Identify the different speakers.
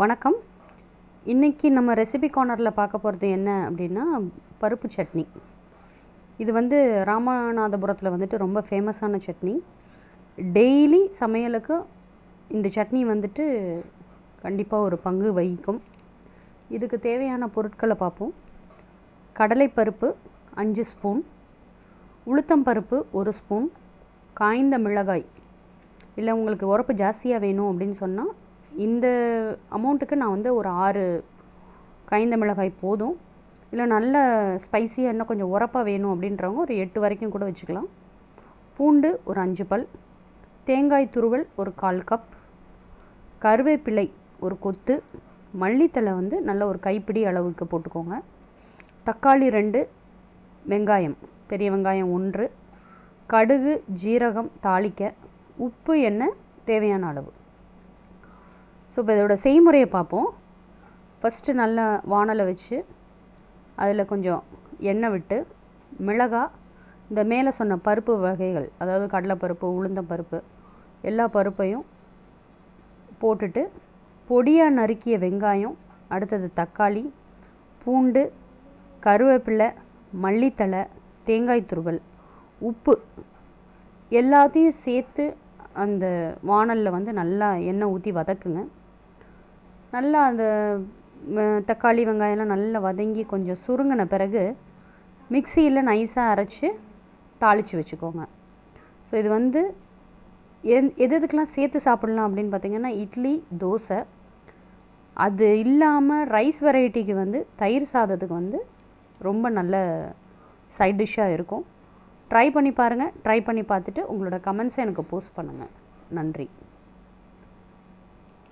Speaker 1: வணக்கம். இன்றைக்கி நம்ம ரெசிபி கார்னரில் பார்க்க போகிறது என்ன அப்படின்னா பருப்பு சட்னி. இது வந்து ராமநாதபுரத்தில் வந்துட்டு ரொம்ப ஃபேமஸான சட்னி. டெய்லி சமையலுக்கு இந்த சட்னி வந்துட்டு கண்டிப்பாக ஒரு பங்கு வகிக்கும். இதுக்கு தேவையான பொருட்களை பார்ப்போம். கடலைப்பருப்பு அஞ்சு ஸ்பூன் உளுத்தம்பருப்பு ஒரு ஸ்பூன் காய்ந்த மிளகாய். இல்லை உங்களுக்கு உரப்பு ஜாஸ்தியாக வேணும் அப்படின்னு சொன்னால் இந்த அமௌண்ட்டுக்கு நான் வந்து ஒரு ஆறு காய்ந்த மிளகாய் போதும். இல்லை நல்ல ஸ்பைசியாக இன்னும் கொஞ்சம் உரப்பாக வேணும் அப்படின்றவங்க ஒரு எட்டு வரைக்கும் கூட வச்சுக்கலாம். பூண்டு ஒரு அஞ்சு பல். தேங்காய் துருவல் ஒரு கால் கப் கருவேப்பிலை ஒரு கொத்து. மல்லித்தலை வந்து நல்ல ஒரு கைப்பிடி அளவுக்கு போட்டுக்கோங்க. தக்காளி ரெண்டு வெங்காயம் பெரிய வெங்காயம் ஒன்று. கடுகு ஜீரகம் தாளிக்க. உப்பு எண்ணெய் தேவையான அளவு. ஸோ இப்போ இதோட செய்முறையை பார்ப்போம். ஃபஸ்ட்டு நல்லா வானலை வச்சு அதில் கொஞ்சம் எண்ணெய் விட்டு மிளகாய் இந்த மேலே சொன்ன பருப்பு வகைகள் அதாவது கடலைப்பருப்பு உளுந்தம்பருப்பு எல்லா பருப்பையும் போட்டுட்டு பொடியாக நறுக்கிய வெங்காயம் அடுத்தது தக்காளி பூண்டு கருவேப்பிலை மல்லித்தலை தேங்காய் துருவல் உப்பு எல்லாத்தையும் சேர்த்து அந்த வானலில் வந்து நல்லா எண்ணெய் ஊற்றி வதக்குங்க. நல்லா அந்த தக்காளி வெங்காயம்லாம் நல்லா வதங்கி கொஞ்சம் சுருங்கின பிறகு மிக்சியில் நைஸாக அரைச்சி தாளித்து வச்சுக்கோங்க. ஸோ இது வந்து எந் எது எதுக்கெலாம் சேர்த்து சாப்பிட்லாம் அப்படின்னு பார்த்தீங்கன்னா இட்லி தோசை. அது இல்லாமல் ரைஸ் வெரைட்டிக்கு வந்து தயிர் சாதத்துக்கு வந்து ரொம்ப நல்ல சைட் டிஷ்ஷாக இருக்கும். ட்ரை பண்ணி பாருங்கள் ட்ரை பண்ணி பார்த்துட்டு உங்களோட கமெண்ட்ஸை எனக்கு போஸ்ட் பண்ணுங்கள் நன்றி.